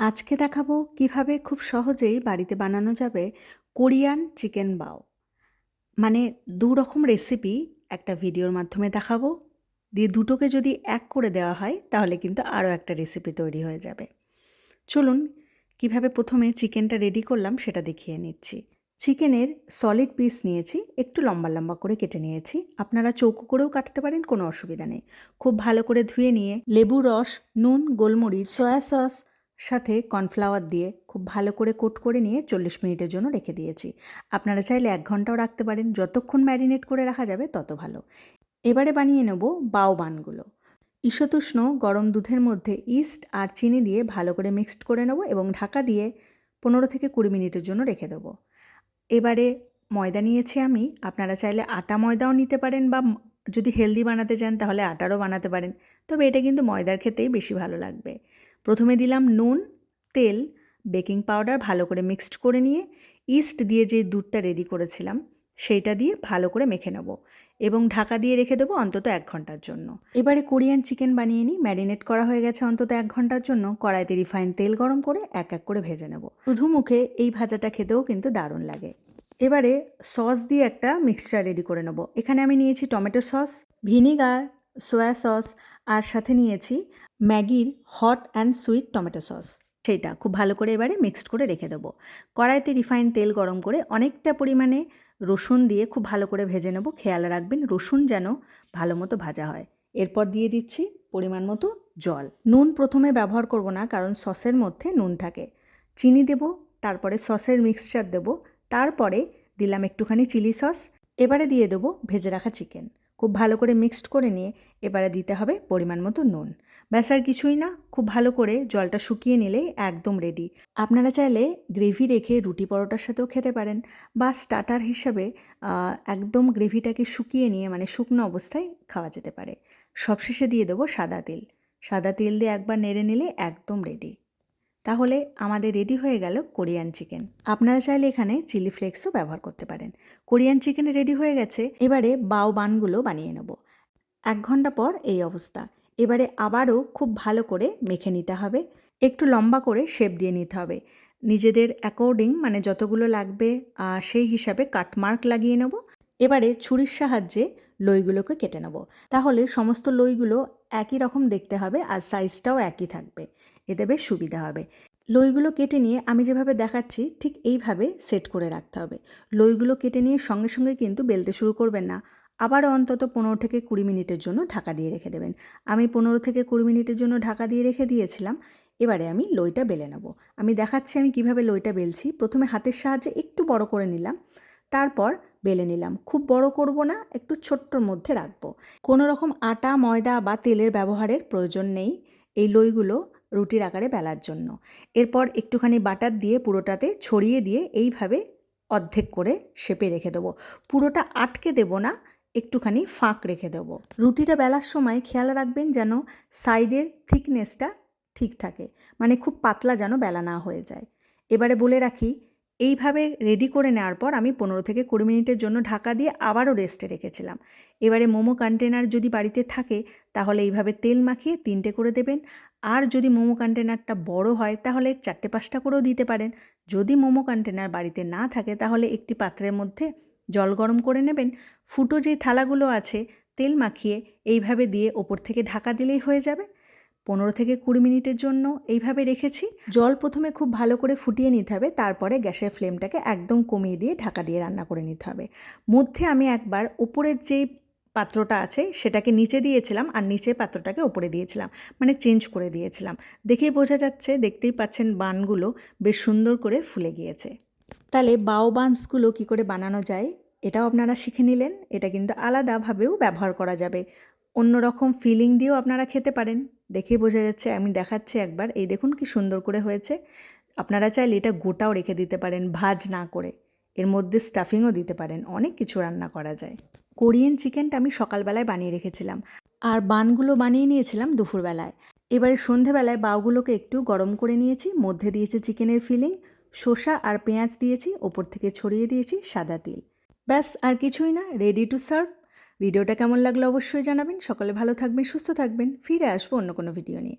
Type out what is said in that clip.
আজকে দেখাবো কীভাবে খুব সহজেই বাড়িতে বানানো যাবে কোরিয়ান চিকেন বাও। মানে দু রকম রেসিপি একটা ভিডিওর মাধ্যমে দেখাবো। দিয়ে দুটোকে যদি এক করে দেওয়া হয়, তাহলে কিন্তু আরও একটা রেসিপি তৈরি হয়ে যাবে। চলুন, কীভাবে প্রথমে চিকেনটা রেডি করলাম সেটা দেখিয়ে নিচ্ছি। চিকেনের সলিড পিস নিয়েছি, একটু লম্বা লম্বা করে কেটে নিয়েছি। আপনারা চৌকো করেও কাটতে পারেন, কোনো অসুবিধা নেই। খুব ভালো করে ধুয়ে নিয়ে লেবু রস, নুন, গোলমরিচ, সয়া সস সাথে কর্নফ্লাওয়ার দিয়ে খুব ভালো করে কোট করে নিয়ে চল্লিশ মিনিটের জন্য রেখে দিয়েছি। আপনারা চাইলে এক ঘন্টাও রাখতে পারেন, যতক্ষণ ম্যারিনেট করে রাখা যাবে তত ভালো। এবারে বানিয়ে নেব বানগুলো। ঈশতুষ্ণ গরম দুধের মধ্যে ইস্ট আর চিনি দিয়ে ভালো করে মিক্সড করে নেব এবং ঢাকা দিয়ে পনেরো থেকে কুড়ি মিনিটের জন্য রেখে দেবো। এবারে ময়দা নিয়েছি আমি, আপনারা চাইলে আটা ময়দাও নিতে পারেন বা যদি হেলদি বানাতে চান তাহলে আটারও বানাতে পারেন। তবে এটা কিন্তু ময়দার খেতেই বেশি ভালো লাগবে। প্রথমে দিলাম নুন, তেল, বেকিং পাউডার ভালো করে মিক্সড করে নিয়ে ইস্ট দিয়ে যে দুধটা রেডি করেছিলাম সেইটা দিয়ে ভালো করে মেখে নেব এবং ঢাকা দিয়ে রেখে দেবো অন্তত এক ঘণ্টার জন্য। এবারে কোরিয়ান চিকেন বানিয়ে নিই, ম্যারিনেট করা হয়ে গেছে অন্তত এক ঘণ্টার জন্য। কড়াইতে রিফাইন তেল গরম করে এক এক করে ভেজে নেব। শুধু মুখে এই ভাজাটা খেতেও কিন্তু দারুণ লাগে। এবারে সস দিয়ে একটা মিক্সচার রেডি করে নেব। এখানে আমি নিয়েছি tomato sauce, vinegar soy sauce আর সাথে নিয়েছি ম্যাগির hot and sweet tomato sauce. সেইটা খুব ভালো করে এবারে মিক্সড করে রেখে দেবো। কড়াইতে রিফাইন তেল গরম করে অনেকটা পরিমাণে রসুন দিয়ে খুব ভালো করে ভেজে নেব। খেয়াল রাখবেন রসুন যেন ভালো মতো ভাজা হয়। এরপর দিয়ে দিচ্ছি পরিমাণ মতো জল। নুন প্রথমে ব্যবহার করব না, কারণ সসের মধ্যে নুন থাকে। চিনি দেব, তারপরে সসের মিক্সচার দেব, তারপরে দিলাম একটুখানি চিলি সস। এবারে দিয়ে দেবো ভেজে রাখা চিকেন। খুব ভালো করে মিক্সড করে নিয়ে এবারে দিতে হবে পরিমাণ মতো নুন। ব্যাস আর কিছুই না, খুব ভালো করে জলটা শুকিয়ে নিলেই একদম রেডি আপনারা চাইলে গ্রেভি রেখে রুটি পরোটার সাথেও খেতে পারেন বা স্টার্টার হিসাবে একদম গ্রেভিটাকে শুকিয়ে নিয়ে মানে শুকনো অবস্থায় খাওয়া যেতে পারে। সবশেষে দিয়ে দেবো সাদা তেল। সাদা তেল দিয়ে একবার নেড়ে নিলে একদম রেডি তাহলে আমাদের রেডি হয়ে গেল কোরিয়ান চিকেন। আপনারা চাইলে এখানে চিলি ফ্লেক্সও ব্যবহার করতে পারেন। কোরিয়ান চিকেন রেডি হয়ে গেছে, এবারে বাও বানগুলো বানিয়ে নেব। এক ঘণ্টা পর এই অবস্থা। এবারে আবারও খুব ভালো করে মেখে নিতে হবে। একটু লম্বা করে শেপ দিয়ে নিতে হবে। নিজেদের অ্যাকর্ডিং মানে যতগুলো লাগবে সেই হিসাবে কাটমার্ক লাগিয়ে নেব। এবারে ছুরির সাহায্যে লইগুলোকে কেটে নেব। তাহলে সমস্ত লইগুলো একই রকম দেখতে হবে আর সাইজটাও একই থাকবে। এতে বেশ সুবিধা হবে। লইগুলো কেটে নিয়ে আমি যেভাবে দেখাচ্ছি, ঠিক এইভাবে সেট করে রাখতে হবে। লইগুলো কেটে নিয়ে সঙ্গে সঙ্গে কিন্তু বেলতে শুরু করবেন না। আবার অন্তত পনেরো থেকে কুড়ি মিনিটের জন্য ঢাকা দিয়ে রেখে দেবেন। আমি পনেরো থেকে কুড়ি মিনিটের জন্য ঢাকা দিয়ে রেখে দিয়েছিলাম। এবারে আমি লইটা বেলে নেব। আমি দেখাচ্ছি আমি কীভাবে লইটা বেলছি। প্রথমে হাতের সাহায্যে একটু বড় করে নিলাম। তারপর বেলে নিলাম। খুব বড় করব না, একটু ছোট্টর মধ্যে রাখব। কোনো রকম আটা, ময়দা বা তেলের ব্যবহারের প্রয়োজন নেই। এই লইগুলো রুটির আকারে বেলার জন্য। এরপর একটুখানি বাটার দিয়ে পুরোটাতে ছড়িয়ে দিয়ে এইভাবে অর্ধেক করে শেপে রেখে দেবো। পুরোটা আটকে দেব না, একটুখানি ফাঁক রেখে দেবো। রুটিটা বেলার সময় খেয়াল রাখবেন যেন সাইডের থিকনেসটা ঠিক থাকে মানে খুব পাতলা যেন বেলা না হয়ে যায়। এবারে বলে রাখি, এইভাবে রেডি করে নেওয়ার পর আমি পনেরো থেকে কুড়ি মিনিটের জন্য ঢাকা দিয়ে আবারও রেস্টে রেখেছিলাম। এবারে মোমো কন্টেনার যদি বাড়িতে থাকে, তাহলে এইভাবে তেল মাখিয়ে তিনটে করে দেবেন। আর যদি মোমো কন্টেনারটা বড় হয়, তাহলে চারটে পাঁচটা করেও দিতে পারেন। যদি মোমো কন্টেনার বাড়িতে না থাকে, তাহলে একটি পাত্রের মধ্যে জল গরম করে নেবেন। ফুটো যে থালাগুলো আছে, তেল মাখিয়ে এইভাবে দিয়ে ওপর থেকে ঢাকা দিলেই হয়ে যাবে। পনেরো থেকে কুড়ি মিনিটের জন্য এইভাবে রেখেছি। জল প্রথমে খুব ভালো করে ফুটিয়ে নিতে হবে, তারপরে গ্যাসের ফ্লেমটাকে একদম কমিয়ে দিয়ে ঢাকা দিয়ে রান্না করে নিতে হবে। মধ্যে আমি একবার ওপরের যেই পাত্রটা আছে, সেটাকে নিচে দিয়েছিলাম আর নিচে পাত্রটাকে ওপরে দিয়েছিলাম মানে চেঞ্জ করে দিয়েছিলাম। দেখেই বোঝা যাচ্ছে, দেখতেই পাচ্ছেন বানগুলো বেশ সুন্দর করে ফুলে গিয়েছে। তাহলে বাও বান্সগুলো কী করে বানানো যায়, এটাও আপনারা শিখে নিলেন, এটা কিন্তু আলাদাভাবেও ব্যবহার করা যাবে। অন্যরকম ফিলিং দিয়েও আপনারা খেতে পারেন। দেখেই বোঝা যাচ্ছে, আমি দেখাচ্ছি একবার, এই দেখুন কি সুন্দর করে হয়েছে। আপনারা চাইলে এটা গোটাও রেখে দিতে পারেন, ভাজ না করে। এর মধ্যে স্টাফিংও দিতে পারেন, অনেক কিছু রান্না করা যায়। কোরিয়ান চিকেনটা আমি সকালবেলায় বানিয়ে রেখেছিলাম আর বানগুলো বানিয়ে নিয়েছিলাম দুপুরবেলায়। এবারে সন্ধেবেলায় বাউগুলোকে একটু গরম করে নিয়েছি, মধ্যে দিয়েছি চিকেনের ফিলিং, শসা আর পেঁয়াজ দিয়েছি, ওপর থেকে ছড়িয়ে দিয়েছি সাদা তিল। ব্যাস, আর কিছুই না রেডি টু সার্ভ ভিডিওটা কেমন লাগল অবশ্যই জানাবেন। সকলে ভালো থাকবেন, সুস্থ থাকবেন। ফিরে আসব অন্য কোনো ভিডিও নিয়ে।